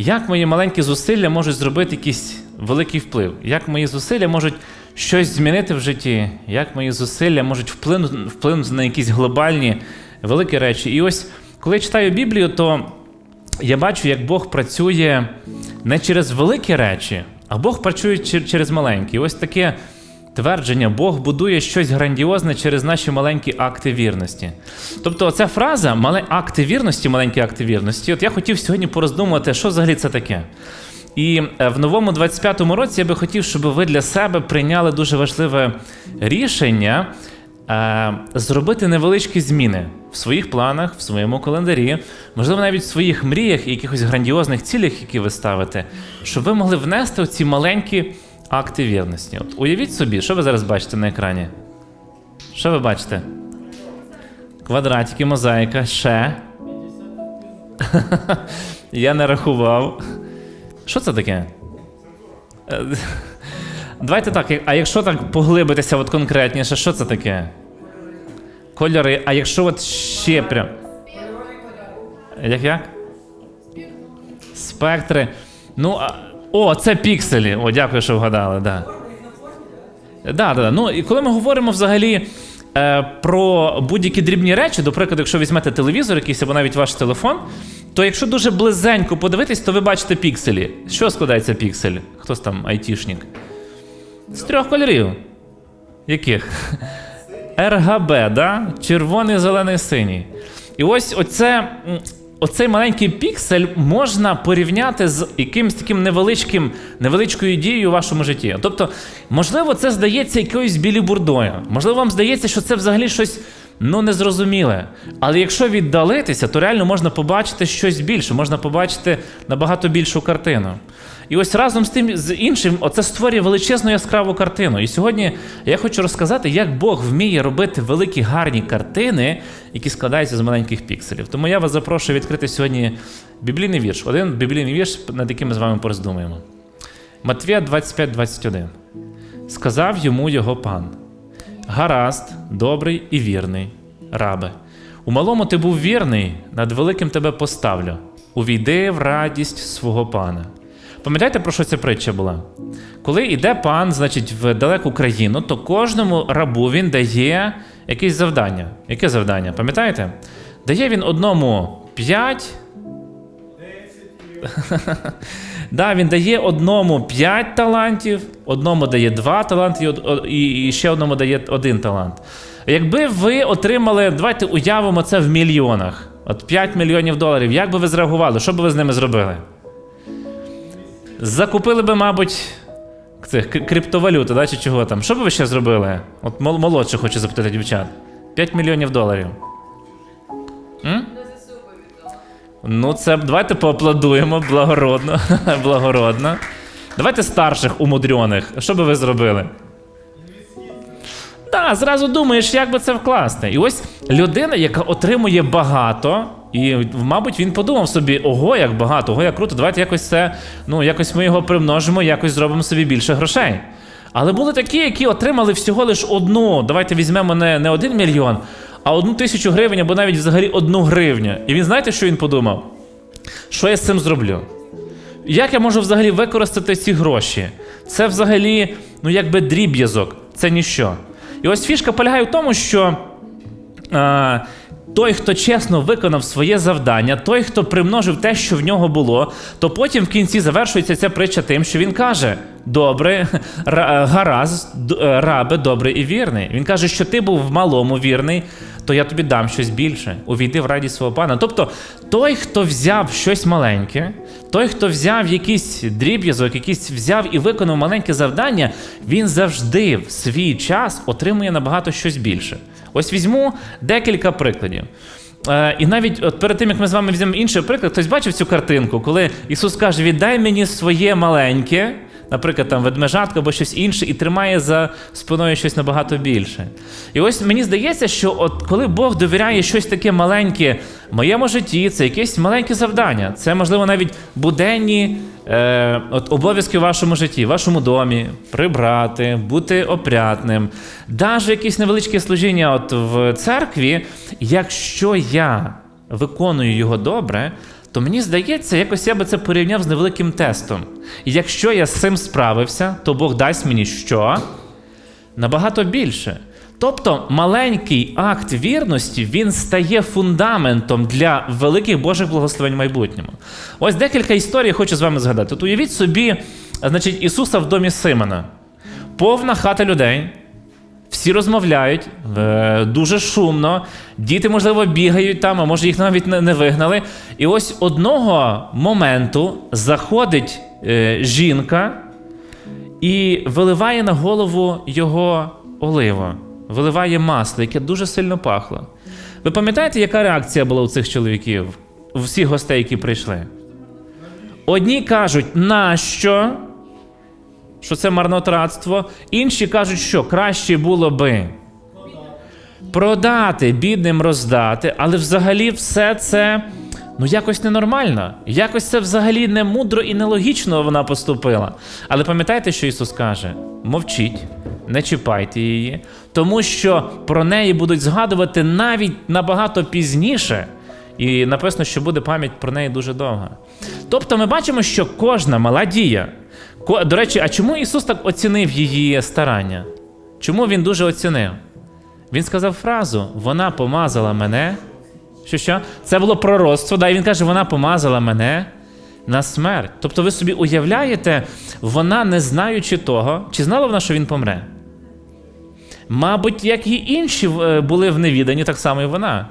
як мої маленькі зусилля можуть зробити якийсь великий вплив, як мої зусилля можуть щось змінити в житті, як мої зусилля можуть вплинути, вплинути на якісь глобальні великі речі. І ось коли я читаю Біблію, то я бачу, як Бог працює не через великі речі, а Бог працює через маленькі. І ось таке твердження: Бог будує щось грандіозне через наші маленькі акти вірності. Тобто, ця фраза мале акти вірності, маленькі акти вірності. От я хотів сьогодні пороздумувати, що взагалі це таке. І е, в новому 25-му році я би хотів, щоб ви для себе прийняли дуже важливе рішення е, зробити невеличкі зміни в своїх планах, в своєму календарі, можливо, навіть в своїх мріях і якихось грандіозних цілях, які ви ставите, щоб ви могли внести ці маленькі акти вірності. От уявіть собі, що ви зараз бачите на екрані? Що ви бачите? Квадратики, мозаїка, ще. Я не рахував. Що це таке? Е, Давайте так, а якщо так поглибитися от конкретніше, що це таке? Кольори, а якщо от ще прям. Як як? Спектри. Ну, а... о, це пікселі. О, дякую, що вгадали, да. Да, да, да. Ну, і коли ми говоримо взагалі е, про будь-які дрібні речі, до прикладу, якщо візьмете телевізор якийсь або навіть ваш телефон, то якщо дуже близенько подивитись, то ви бачите пікселі. Чого складається піксель? Хтось там айтішник? З трьох кольорів. Яких? РГБ, да? червоний, зелений, синій. І ось оце, оцей маленький піксель можна порівняти з якимось таким невеличким, невеличкою дією у вашому житті. Тобто, можливо, це здається якоюсь білібурдою. Можливо, вам здається, що це взагалі щось ну незрозуміле. Але якщо віддалитися, то реально можна побачити щось більше, можна побачити набагато більшу картину. І ось разом з тим з іншим, оце створює величезну яскраву картину. І сьогодні я хочу розказати, як Бог вміє робити великі гарні картини, які складаються з маленьких пікселів. Тому я вас запрошую відкрити сьогодні біблійний вірш. Один біблійний вірш, над яким ми з вами пороздумаємо. Матвія 25-21. Сказав йому його пан: Гаразд, добрий і вірний, рабе. У малому ти був вірний, над великим тебе поставлю. Увійди в радість свого пана. Пам'ятаєте, про що ця притча була? Коли йде пан, значить, в далеку країну, то кожному рабу він дає якесь завдання. Яке завдання? Пам'ятаєте? Дає він одному 5. Да, він дає одному 5 талантів, одному дає 2 таланти, і ще одному дає один талант. Якби ви отримали, давайте уявимо це в мільйонах, от 5 мільйонів доларів, як би ви зреагували? Що би ви з ними зробили? Закупили би, мабуть, цих криптовалюти, да, чи чого там. Що би ви ще зробили? От молодше хочу запитати дівчат. 5 мільйонів доларів. М? Ну, це давайте поаплодуємо благородно. благородно. Давайте старших умудрьоних. Що би ви зробили? Так, зразу думаєш, як би це вкласти. І ось людина, яка отримує багато, і, мабуть, він подумав собі: ого, як багато, ого, як круто, давайте якось це, ну, якось ми його примножимо, якось зробимо собі більше грошей. Але були такі, які отримали всього лиш одну. Давайте візьмемо не, не один мільйон, а одну тисячу гривень або навіть взагалі одну гривню. І він знаєте, що він подумав? Що я з цим зроблю? Як я можу взагалі використати ці гроші? Це взагалі, ну якби дріб'язок, це ніщо. І ось фішка полягає в тому, що е, той, хто чесно виконав своє завдання, той, хто примножив те, що в нього було, то потім в кінці завершується ця притча тим, що він каже: Добре, ра- гаразд, е, рабе, добрий і вірний. Він каже, що ти був в малому вірний, то я тобі дам щось більше. Увійди в радість свого пана. Тобто, той, хто взяв щось маленьке, той, хто взяв якийсь дріб'язок, якийсь взяв і виконав маленьке завдання, він завжди в свій час отримує набагато щось більше. Ось візьму декілька прикладів. Е, і навіть от перед тим, як ми з вами візьмемо інший приклад, хтось бачив цю картинку, коли Ісус каже: віддай мені своє маленьке, наприклад, там ведмежатку або щось інше, і тримає за спиною щось набагато більше. І ось мені здається, що от коли Бог довіряє щось таке маленьке в моєму житті, це якесь маленьке завдання. Це, можливо, навіть буденні е, от, обов'язки в вашому житті, в вашому домі, прибрати, бути опрятним, навіть якесь невеличке служіння от в церкві, якщо я виконую його добре, то то мені здається, якось я би це порівняв з невеликим тестом. І якщо я з цим справився, то Бог дасть мені що? Набагато більше. Тобто маленький акт вірності він стає фундаментом для великих Божих благословень в майбутньому. Ось декілька історій хочу з вами згадати. От уявіть собі, значить, Ісуса в домі Симона. Повна хата людей. Всі розмовляють е, дуже шумно. Діти, можливо, бігають там, а може їх навіть не, вигнали. І ось одного моменту заходить е, жінка і виливає на голову його оливу, виливає масло, яке дуже сильно пахло. Ви пам'ятаєте, яка реакція була у цих чоловіків, у всіх гостей, які прийшли? Одні кажуть, нащо? Що це марнотратство. Інші кажуть, що краще було би продати, бідним роздати, але взагалі все це ну якось ненормально. Якось це взагалі не мудро і нелогічно вона поступила. Але пам'ятаєте, що Ісус каже: мовчіть, не чіпайте її, тому що про неї будуть згадувати навіть набагато пізніше. І написано, що буде пам'ять про неї дуже довга. Тобто ми бачимо, що кожна мала дія. До речі, а чому Ісус так оцінив її старання? Чому він дуже оцінив? Він сказав фразу: вона помазала мене. Що що? Це було пророцтво, да, і він каже, вона помазала мене на смерть. Тобто, ви собі уявляєте, вона, не знаючи того, чи знала вона, що він помре? Мабуть, як і інші е, були в невіданні, так само і вона.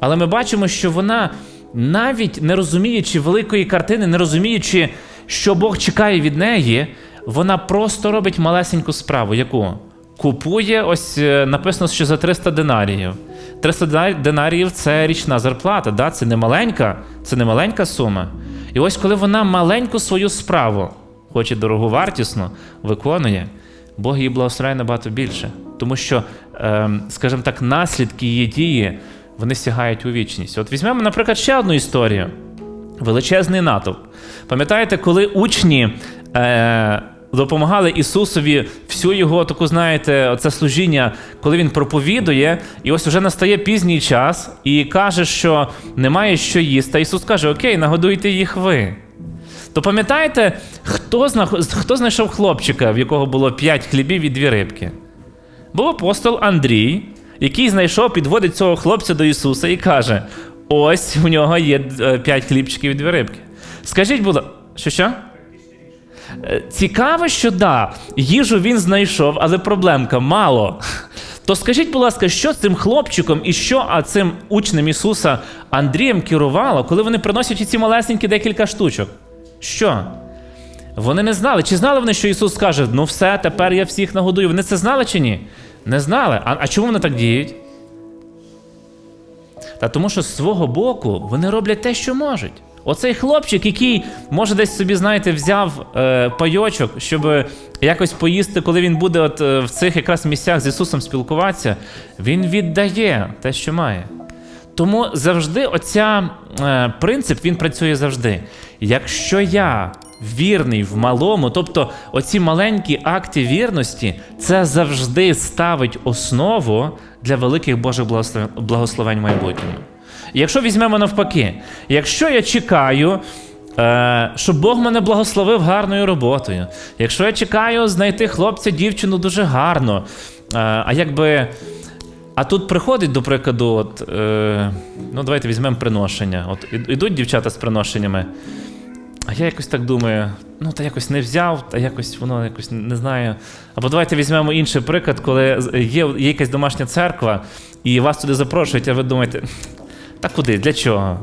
Але ми бачимо, що вона, навіть не розуміючи великої картини, не розуміючи, що Бог чекає від неї, вона просто робить малесеньку справу. Яку? Купує, ось е, написано, що за 300 динаріїв. 300 динаріїв це річна зарплата, да? це не маленька, це не маленька сума. І ось коли вона маленьку свою справу, хоч і дороговартісну, виконує, Бог її благословляє набагато більше. Тому що, ем, скажімо так, наслідки її дії вони сягають у вічність. От візьмемо, наприклад, ще одну історію. Величезний натовп. Пам'ятаєте, коли учні е, допомагали Ісусові всю його таку, знаєте, це служіння, коли він проповідує, і ось вже настає пізній час, і каже, що немає що їсти. А Ісус каже: Окей, нагодуйте їх ви. То пам'ятаєте, хто, хто знайшов хлопчика, в якого було п'ять хлібів і дві рибки? Був апостол Андрій, який знайшов, підводить цього хлопця до Ісуса і каже: ось у нього є е, п'ять хлібчиків і дві рибки. Скажіть, будь ласка, що що? Е, Цікаво, що да, їжу він знайшов, але проблемка мало. То скажіть, будь ласка, що цим хлопчиком і що а цим учнем Ісуса Андрієм керувало, коли вони приносять ці малесенькі декілька штучок? Що? Вони не знали. Чи знали вони, що Ісус скаже: ну все, тепер я всіх нагодую. Вони це знали чи ні? Не знали. А, а чому вони так діють? Та тому, що з свого боку вони роблять те, що можуть. Оцей хлопчик, який може десь собі, знаєте, взяв е, пайочок, щоб якось поїсти, коли він буде от, е, в цих якраз місцях з Ісусом спілкуватися, він віддає те, що має. Тому завжди оця е, принцип він працює завжди. Якщо я вірний в малому, тобто оці маленькі акти вірності, це завжди ставить основу для великих Божих благословень в майбутньому. Якщо візьмемо навпаки, якщо я чекаю, е, щоб Бог мене благословив гарною роботою, якщо я чекаю знайти хлопця, дівчину дуже гарно, е, а якби. А тут приходить, до прикладу, от, е, ну давайте візьмемо приношення. От ідуть дівчата з приношеннями. А я якось так думаю, ну та якось не взяв, та якось воно якось не знаю. Або давайте візьмемо інший приклад, коли є, є якась домашня церква, і вас туди запрошують, а ви думаєте, та куди, для чого?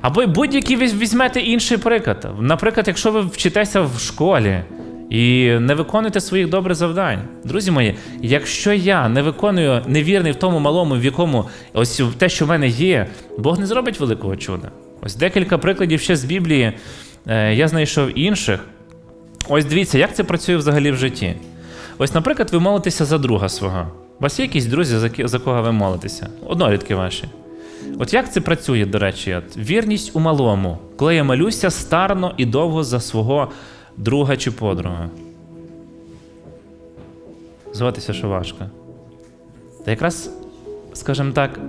Або будь-який візь- візьмете інший приклад. Наприклад, якщо ви вчитеся в школі і не виконуєте своїх добрих завдань. Друзі мої, якщо я не виконую невірний в тому малому, в якому ось те, що в мене є, Бог не зробить великого чуда. Ось декілька прикладів ще з Біблії е, я знайшов інших. Ось дивіться, як це працює взагалі в житті. Ось, наприклад, ви молитеся за друга свого. У вас є якісь друзі, за, кого ви молитеся? Однолітки ваші. От як це працює, до речі, от, вірність у малому, коли я молюся старно і довго за свого друга чи подруга. Зватися, що важко. Та якраз, скажімо так,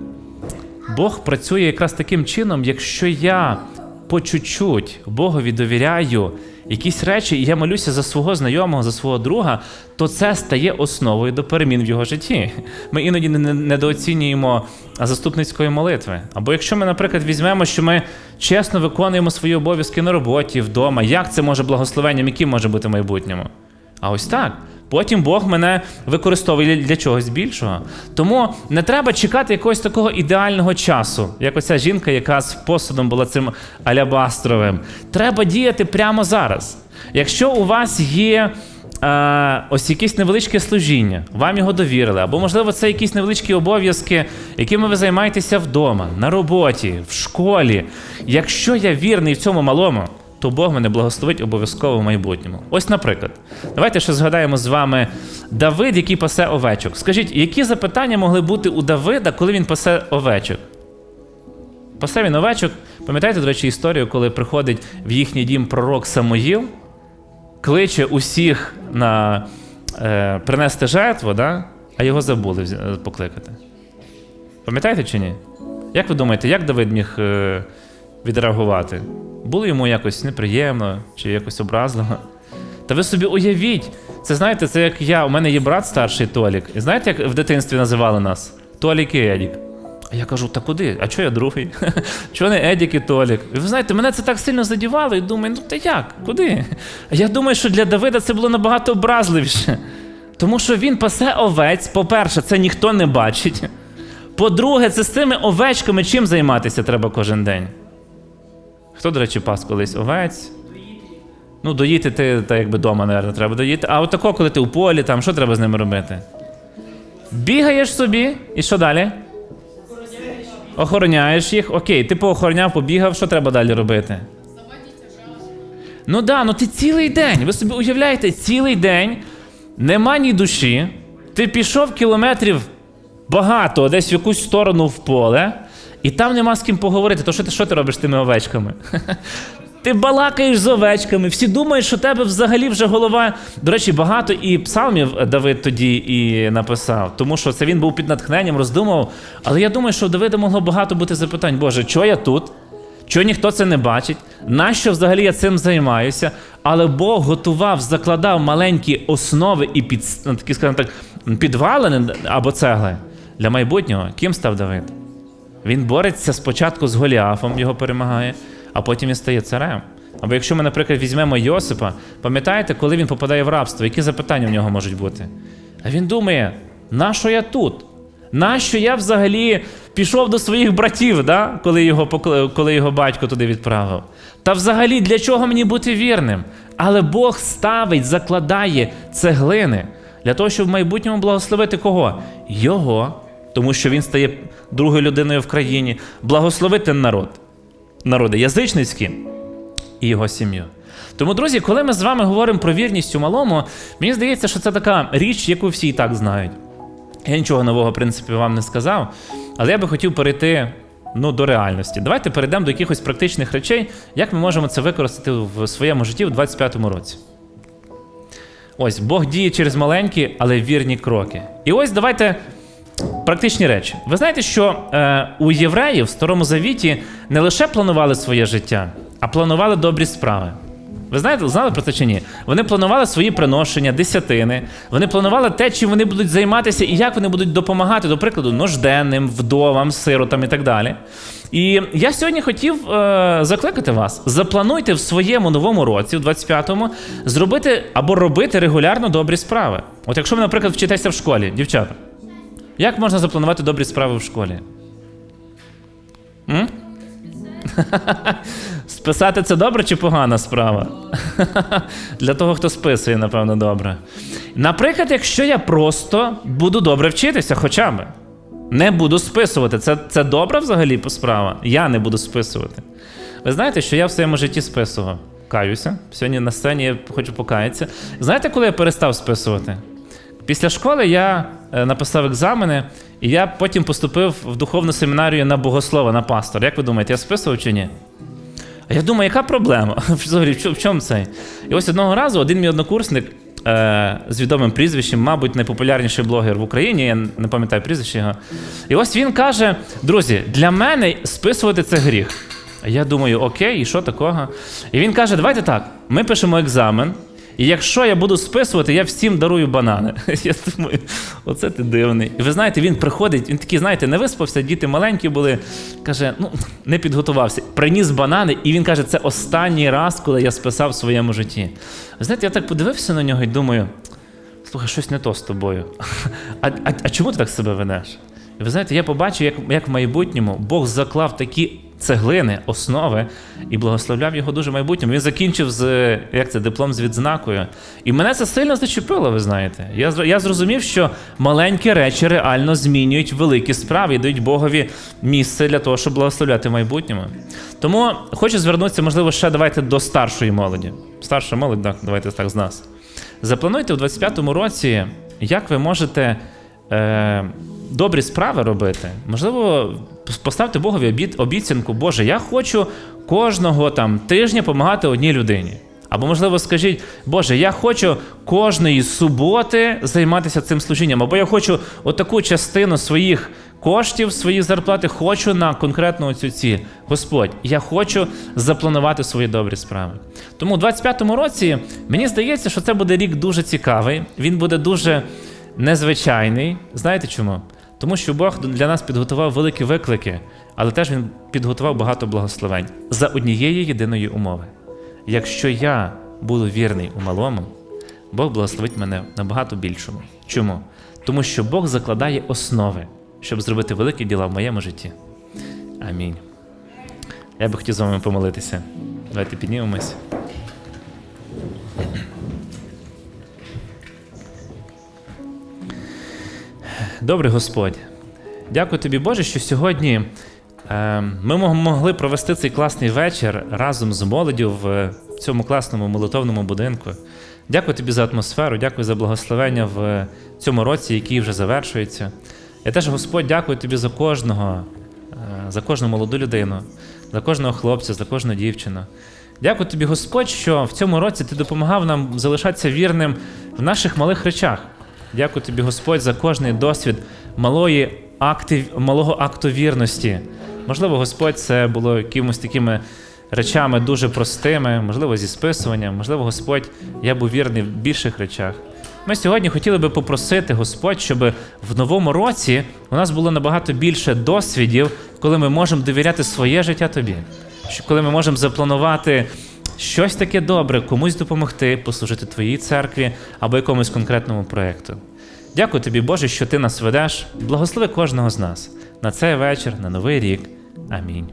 Бог працює якраз таким чином, якщо я по чуть-чуть Богові довіряю якісь речі, і я молюся за свого знайомого, за свого друга, то це стає основою до перемін в його житті. Ми іноді не- не- недооцінюємо заступницької молитви. Або якщо ми, наприклад, візьмемо, що ми чесно виконуємо свої обов'язки на роботі, вдома, як це може благословенням, яким може бути в майбутньому? А ось так. Потім Бог мене використовує для чогось більшого. Тому не треба чекати якогось такого ідеального часу, як оця жінка, яка з посудом була цим алябастровим. Треба діяти прямо зараз. Якщо у вас є е, ось якесь невеличке служіння, вам його довірили, або, можливо, це якісь невеличкі обов'язки, якими ви займаєтеся вдома, на роботі, в школі. Якщо я вірний в цьому малому, то Бог мене благословить обов'язково в майбутньому. Ось, наприклад, давайте ще згадаємо з вами Давид, який пасе овечок. Скажіть, які запитання могли бути у Давида, коли він пасе овечок? Пасе він овечок. Пам'ятаєте, до речі, історію, коли приходить в їхній дім пророк Самоїл, кличе усіх на е, принести жертву, да? а його забули покликати. Пам'ятаєте чи ні? Як ви думаєте, як Давид міг е, відреагувати? Було йому якось неприємно чи якось образливо? Та ви собі уявіть, це знаєте, це як я. У мене є брат старший Толік. І знаєте, як в дитинстві називали нас? Толік і Едік. А я кажу, та куди? А чого я другий? Чого не Едік і Толік? І ви знаєте, мене це так сильно задівало, і думаю, ну та як? Куди? А я думаю, що для Давида це було набагато образливіше. Тому що він пасе овець, по-перше, це ніхто не бачить. По-друге, це з цими овечками чим займатися треба кожен день. Хто, до речі, пас колись? Овець? Ну, доїти ти, та якби вдома, мабуть, треба доїти. А от тако, коли ти у полі, там, що треба з ними робити? Бігаєш собі, і що далі? Охороняєш їх. Окей, ти поохороняв, побігав, що треба далі робити? Ну да, ну ти цілий день. Ви собі уявляєте, цілий день нема ні душі. Ти пішов кілометрів багато, десь в якусь сторону в поле, і там нема з ким поговорити. То що ти що ти робиш тими овечками? Ти балакаєш з овечками, всі думають, що тебе взагалі вже голова. До речі, багато і псалмів Давид тоді і написав, тому що це він був під натхненням, роздумував. Але я думаю, що у Давида могло багато бути запитань: Боже, чого я тут? Чого ніхто це не бачить? Нащо взагалі я цим займаюся? Але Бог готував, закладав маленькі основи і під, ну, такі, скажімо так, підвалини або цегли для майбутнього. Ким став Давид? Він бореться спочатку з Голіафом, його перемагає, а потім він стає царем. Або якщо ми, наприклад, візьмемо Йосипа, пам'ятаєте, коли він попадає в рабство, які запитання в нього можуть бути? А він думає: нащо я тут? Нащо я взагалі пішов до своїх братів, да? коли, його, коли його батько туди відправив? Та взагалі для чого мені бути вірним? Але Бог ставить, закладає цеглини для того, щоб в майбутньому благословити кого? Його, тому що він стає другою людиною в країні, благословити народ, народи язичницькі і його сім'ю. Тому, друзі, коли ми з вами говоримо про вірність у малому, мені здається, що це така річ, яку всі і так знають. Я нічого нового, в принципі, вам не сказав, але я би хотів перейти ну, до реальності. Давайте перейдемо до якихось практичних речей, як ми можемо це використати в своєму житті в 25-му році. Ось Бог діє через маленькі, але вірні кроки. І ось давайте практичні речі. Ви знаєте, що е, у євреїв в Старому Завіті не лише планували своє життя, а планували добрі справи. Ви знаєте, знали про це чи ні? Вони планували свої приношення, десятини. Вони планували те, чим вони будуть займатися і як вони будуть допомагати, до прикладу, нужденним, вдовам, сиротам і так далі. І я сьогодні хотів е, закликати вас: заплануйте в своєму новому році, в 25-му, зробити або робити регулярно добрі справи. От якщо ви, наприклад, вчитеся в школі, дівчата, як можна запланувати добрі справи в школі? М? Списати це добре чи погана справа? Для того, хто списує, напевно, добре. Наприклад, якщо я просто буду добре вчитися, хоча б. Не буду списувати. Це, це добра взагалі справа? Я не буду списувати. Ви знаєте, що я в своєму житті списував? Каюся. Сьогодні на сцені я хочу покаятися. Знаєте, коли я перестав списувати? Після школи я е, написав екзамени, і я потім поступив в духовну семінарію на богослова, на пастор. Як ви думаєте, я списував чи ні? А я думаю, яка проблема? В чому- це? І ось одного разу один мій однокурсник е, з відомим прізвищем, мабуть, найпопулярніший блогер в Україні, я не пам'ятаю прізвище його. І ось він каже: друзі, для мене списувати це гріх. Я думаю, окей, і що такого? І він каже: давайте так, ми пишемо екзамен. І якщо я буду списувати, я всім дарую банани. Я думаю, оце ти дивний. І ви знаєте, він приходить, він такий, знаєте, не виспався, діти маленькі були. Каже, ну не підготувався. Приніс банани, і він каже, це останній раз, коли я списав в своєму житті. Ви знаєте, я так подивився на нього і думаю: слухай, щось не то з тобою. А, а, а чому ти так себе ведеш? І ви знаєте, я побачив, як, як в майбутньому Бог заклав такі цеглини, основи і благословляв його дуже майбутньому. Він закінчив з як це, диплом з відзнакою. І мене це сильно зачепило, ви знаєте. Я, я зрозумів, що маленькі речі реально змінюють великі справи і дають Богові місце для того, щоб благословляти в майбутньому. Тому хочу звернутися, можливо, ще давайте до старшої молоді. Старша молодь, так, давайте так з нас. Заплануйте у 25-му році, як ви можете е, добрі справи робити. Можливо, поставте Богові обіцянку, Боже, я хочу кожного там тижня допомагати одній людині. Або, можливо, скажіть, Боже, я хочу кожної суботи займатися цим служінням, або я хочу отаку частину своїх коштів, своєї зарплати, хочу на конкретну цю ціль. Господь, я хочу запланувати свої добрі справи. Тому у 25-му році мені здається, що це буде рік дуже цікавий. Він буде дуже незвичайний. Знаєте чому? Тому що Бог для нас підготував великі виклики, але теж він підготував багато благословень за однієї єдиної умови. Якщо я буду вірний у малому, Бог благословить мене набагато більшому. Чому? Тому що Бог закладає основи, щоб зробити великі діла в моєму житті. Амінь. Я би хотів з вами помолитися. Давайте піднімемось. Добрий Господь, дякую тобі, Боже, що сьогодні е, ми могли провести цей класний вечір разом з молоддю в цьому класному молитовному будинку. Дякую тобі за атмосферу, дякую за благословення в цьому році, який вже завершується. Я теж, Господь, дякую тобі за кожного, е, за кожну молоду людину, за кожного хлопця, за кожну дівчину. Дякую тобі, Господь, що в цьому році ти допомагав нам залишатися вірним в наших малих речах. Дякую тобі, Господь, за кожний досвід малої акти, малого акту вірності. Можливо, Господь це було якимось такими речами дуже простими, можливо, зі списуванням, можливо, Господь, я був вірний в більших речах. Ми сьогодні хотіли би попросити Господь, щоб в новому році у нас було набагато більше досвідів, коли ми можемо довіряти своє життя тобі, коли ми можемо запланувати щось таке добре, комусь допомогти, послужити твоїй церкві або якомусь конкретному проєкту. Дякую тобі, Боже, що ти нас ведеш. Благослови кожного з нас на цей вечір, на новий рік. Амінь.